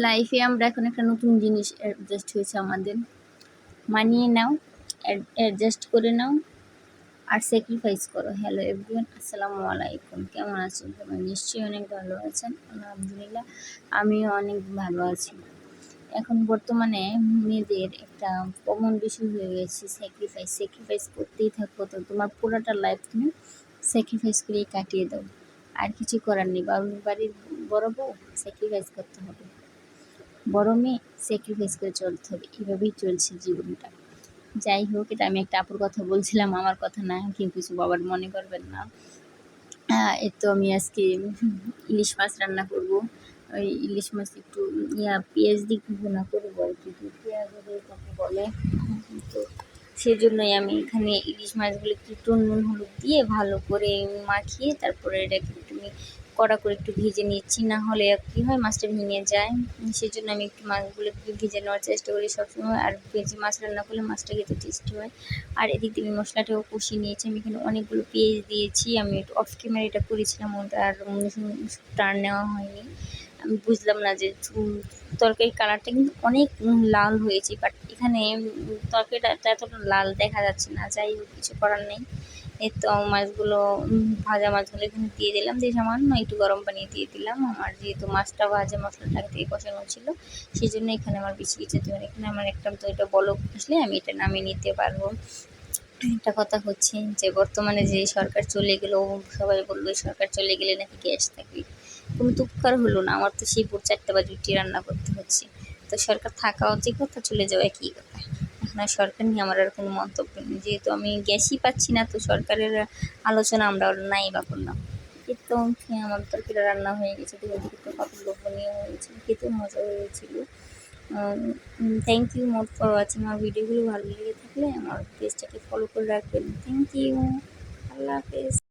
লাইফে আমরা এখন একটা নতুন জিনিস অ্যাডজাস্ট হয়েছে আমাদের। মানিয়ে নাও অ্যাডজাস্ট করে নাও আর স্যাক্রিফাইস করো। হ্যালো এভরিওয়ান আসসালামু আলাইকুম। কেমন আছেন? সবাই নিশ্চয়ই অনেক ভালো আছেন। আলহামদুলিল্লাহ, আমিও অনেক ভালো আছি। এখন বর্তমানে মেয়েদের একটা কমন বিষয় হয়ে গেছে স্যাক্রিফাইস স্যাক্রিফাইস করতেই থাকো, তো তোমার পুরোটা লাইফ তুমি স্যাক্রিফাইস করেই কাটিয়ে দাও। আর কিছু করার নেই, বাড়ির বড় বউ স্যাক্রিফাইস করতে হবে। বড় মেয়ে স্যাক্রিফাইস করে চলতে হবে। এভাবেই চলছে জীবনটা। যাই হোক, এটা আমি একটা আপুর কথা বলছিলাম, আমার কথা না, কেউ কিছু বাবার মনে করবেন না। তো আমি আজকে ইলিশ মাছ রান্না করব। ওই ইলিশ মাছ একটু ইয়া, পেঁয়াজ দিয়ে ভুনা করব আর কি পেঁয়াজ বলে। তো সেই জন্যই আমি এখানে ইলিশ মাছগুলো একটু নুন, হলুদ দিয়ে ভালো করে মাখিয়ে তারপরে এটাকে একটু কড়া করে একটু ভেজে নিচ্ছি, না হলে কী হয়, মাছটা ভেঙে যায়। সেই জন্য আমি একটু মাছগুলো ভেজে নেওয়ার চেষ্টা করি সবসময়, আর ভেজে মাছ রান্না করলে মাছটা খেতে টেস্টি হয়। আর এদিক থেকে মশলাটাও কষিয়ে নিয়েছি, আমি এখানে অনেকগুলো পেঁয়াজ দিয়েছি, আমি একটু অফ ক্যামেরা এটা করেছিলাম, ওটা আর টার্ন নেওয়া হয়নি। আমি বুঝলাম না যে তরকারির কালারটা কিন্তু অনেক লাল হয়েছে বাট এখানে তরকারিটা এতটা লাল দেখা যাচ্ছে না, যাই হোক, কিছু করার নেই। এই তো মাছগুলো ভাজা মাছগুলো এখানে দিয়ে দিলাম। দিয়ে সামান্য একটু গরম পানি দিয়ে দিলাম। আমার যেহেতু মাছটা ভাজা মশলাটা দিয়ে কষানো ছিল সেই জন্য এখানে আমার বেশি কিছু দেবেন এখানে আমার একটা তো এটা বলক আসলে আমি এটা নামিয়ে নিতে পারব। একটা কথা হচ্ছে যে, বর্তমানে যে সরকার চলে গেলো, সবাই বলল সরকার চলে গেলে নাকি গ্যাস থাকবে। কোনো তো উপকার হলো না। আমার তো সেই ভোর চারটে বাজে রুটি রান্না করতে হচ্ছে। তো সরকার থাকা যে কথা, চলে যাওয়া একই কথা। আর সরকার নিয়ে আমার আর কোনো মন্তব্য নেই। যেহেতু আমি গ্যাসই পাচ্ছি না, তো সরকারের আলোচনা আমরা নাই বা করলাম। তো আমার তরকারি রান্না হয়ে গেছে তো ওদিকে তো কাপড় লোভনীয় হয়েছে খেতে মজা হয়েছিল। Thank you much for watching আমার ভিডিওগুলো ভালো লেগে থাকলে আমার পেজটাকে ফলো করে রাখবেন। থ্যাংক ইউ আল্লাহ হাফেজ।